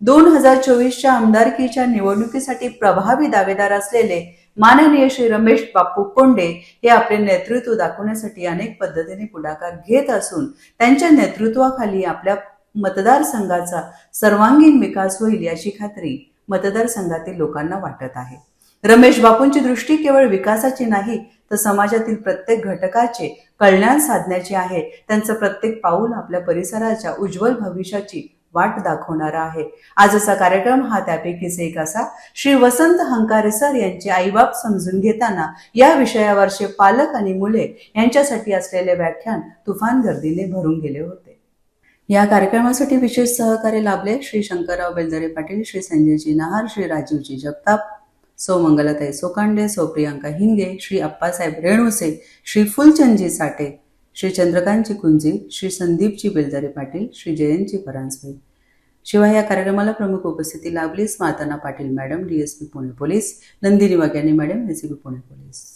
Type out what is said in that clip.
दोन हजार चोवीसच्या आमदारकीच्या निवडणुकीसाठी प्रभावी दावेदार असलेले माननीय श्री रमेश बापू कोंडे हे आपले नेतृत्व दाखवण्यासाठी अनेक पद्धतीने पुढाकार घेत असून त्यांच्या नेतृत्वाखाली आपल्या मतदारसंघाचा सर्वांगीण विकास होईल याची खात्री मतदारसंघातील लोकांना वाटत आहे. रमेश बापूंची दृष्टी केवळ विकासाची नाही तर समाजातील प्रत्येक घटकाचे कल्याण साधण्याची आहे. त्यांचं प्रत्येक पाऊल आपल्या परिसराच्या उज्ज्वल भविष्याची वाट दाखवणारा आहे. आजचा कार्यक्रम हा त्यापैकीच एक असा. श्री वसंत हंकारे सर यांचे आईबाप समजून घेताना या विषयावरचे पालक आणि मुले यांच्यासाठी असलेले व्याख्यान तुफान गर्दीने भरून गेले होते. या कार्यक्रमासाठी विशेष सहकार्य लाभले श्री शंकरराव बेलदरे पाटील श्री संजयजी नहार श्री राजीवजी जगताप सौ मंगलाताई सोकांडे सौ प्रियांका हिंगे श्री अप्पासाहेब रेणुसे श्री फुलचंदजी साठे श्री चंद्रकांतजी कुंजे श्री संदीपजी बेलदारे पाटील श्री जयंतजी परांजपे. शिवाय या कार्यक्रमाला प्रमुख उपस्थिती लाभली माताना Patil madam DSP Pune police Nandini वाघ्यानी madam ACB Pune police.